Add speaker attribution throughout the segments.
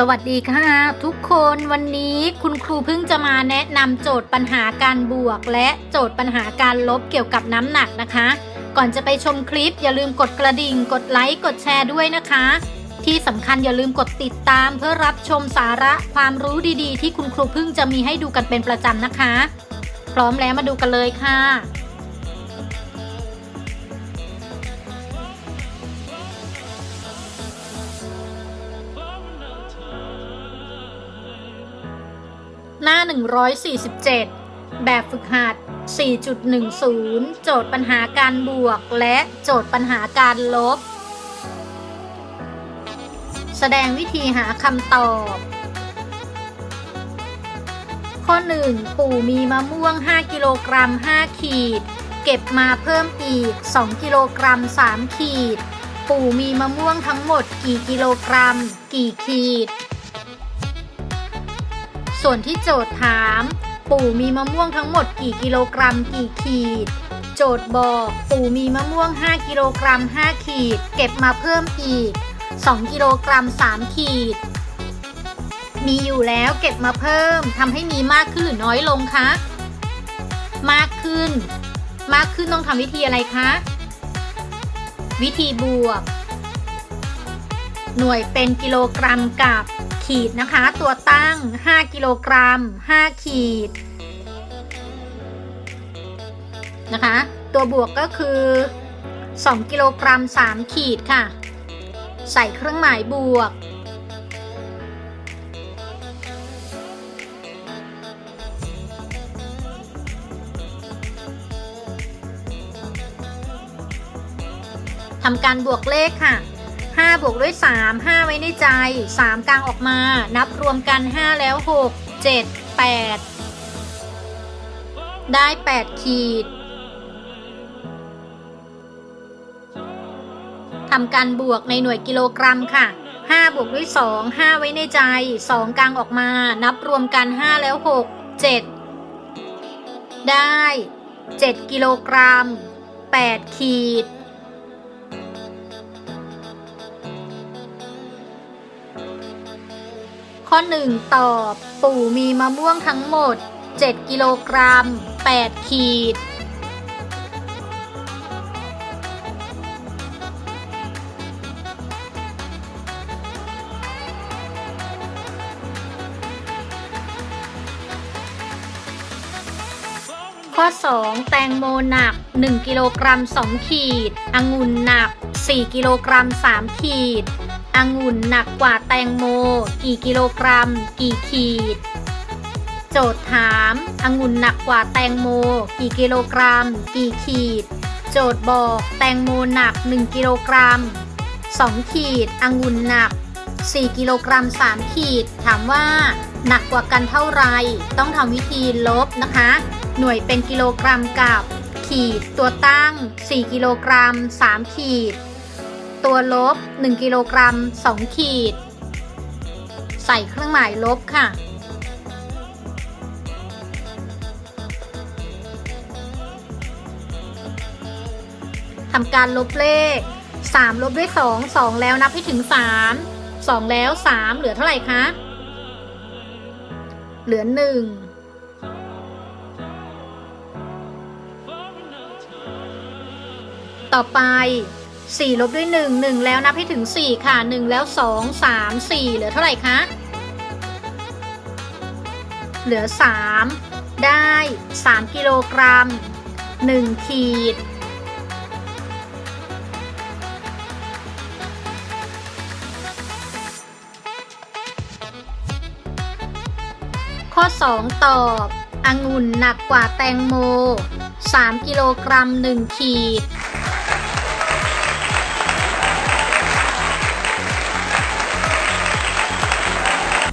Speaker 1: สวัสดีค่ะ ทุกคนวันนี้คุณครูเพิ่งจะมาแนะนำโจทย์ปัญหาการบวก และโจทย์ปัญหาการลบเกี่ยวกับน้ำหนักนะคะ ก่อนจะไปชมคลิปอย่าลืมกดกระดิ่ง กดไลค์ กดแชร์ด้วยนะคะ ที่สำคัญอย่าลืมกดติดตามเพื่อรับชมสาระความรู้ดีๆ ที่คุณครูเพิ่งจะมีให้ดูกันเป็นประจำนะคะ พร้อมแล้วมาดูกันเลยค่ะ หน้า 147 แบบฝึกหัด 4.10 โจทย์ปัญหาการบวก และโจทย์ปัญหาการลบ แสดงวิธีหาคำตอบ ข้อ 1 ปู่มีมะม่วง 5 กิโลกรัม 5 ขีด เก็บมาเพิ่มอีก 2 กิโลกรัม 3 ขีด ปู่มีมะม่วงทั้งหมดกี่กิโลกรัม กี่ขีด ส่วนที่โจทย์ถาม ปู่มีมะม่วงทั้งหมดกี่กิโลกรัมกี่ขีด โจทย์บอก ปู่มีมะม่วง 5 กิโลกรัม 5 ขีด เก็บมาเพิ่มอีก 2 กิโลกรัม 3 ขีด มีอยู่แล้วเก็บมาเพิ่มทำให้มีมากขึ้นหรือน้อยลงคะมากขึ้น มากขึ้นต้องทำวิธีอะไรคะวิธีบวก หน่วยเป็นกิโลกรัมกับ ขีดนะคะ ตัวตั้ง 5 กิโลกรัม 5 ขีด นะคะ ตัวบวกก็คือ 2 กิโลกรัม 3 ขีดค่ะ ใส่เครื่องหมายบวก ทำการบวกเลขค่ะ 5 บวกด้วย 3 5 ไว้ในใจ 3 กลางออกมา นับรวมกัน 5 แล้ว 6 7 8 ได้ 8 ขีดทำการบวกในหน่วยกิโลกรัมค่ะ 5 บวกด้วย 2 5 ไว้ในใจ 2 กลางออกมา นับรวมกัน 5 แล้ว 6 7 ได้ 7 กิโลกรัม 8 ขีด ข้อ 1 ตอบ ปู่มีมะม่วงทั้งหมด 7 กิโลกรัม 8 ขีด ข้อ 2 แตงโมหนัก 1 กิโลกรัม 2 ขีด องุ่นหนัก 4 กิโลกรัม 3 ขีด องุ่นหนักกว่าแตงโม กี่กิโลกรัม กี่ขีด โจทย์ถามองุ่นหนักกว่าแตงโม กี่กิโลกรัม กี่ขีด โจทย์บอกแตงโมหนัก 1 กิโลกรัม 2 ขีดองุ่นหนัก 4 กิโลกรัม 3 ขีด ถามว่า หนักกว่ากันเท่าไร ต้องทำวิธีลบนะคะ หน่วยเป็นกิโลกรัมกับขีดตัวตั้ง 4 กิโลกรัม 3 ขีด ตัวลบ 1 กิโลกรัม 2 ขีด ใส่เครื่องหมายลบค่ะ ทำการลบเลข 3 ลบด้วย 2 2 แล้วนับให้ถึง 3 2 แล้ว 3 เหลือเท่าไหร่คะ เหลือ 1ต่อไป 4 ลบด้วย 1 1 แล้วนับให้ถึง 4 ค่ะ 1 แล้ว 2 3 4 เหลือเท่าไหร่คะ เหลือ 3 ได้ 3 กิโลกรัม 1 ขีด ข้อ 2 ตอบองุ่นหนักกว่าแตงโม 3 กิโลกรัม 1 ขีด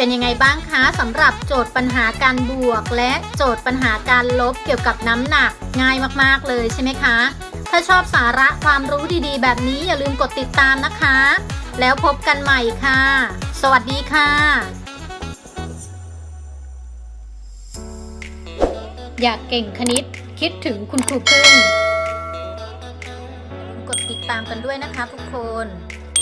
Speaker 1: เป็นยังไงบ้างคะสำหรับโจทย์ปัญหาการบวก และโจทย์ปัญหาการลบเกี่ยวกับน้ำหนักง่ายมากๆเลยใช่ไหมคะ ถ้าชอบสาระความรู้ดีๆ แบบนี้อย่าลืมกดติดตามนะคะ แล้วพบกันใหม่ค่ะ สวัสดีค่ะอยากเก่งคณิตคิดถึงคุณครูพึ่ง กดติดตามกันด้วยนะคะทุกคน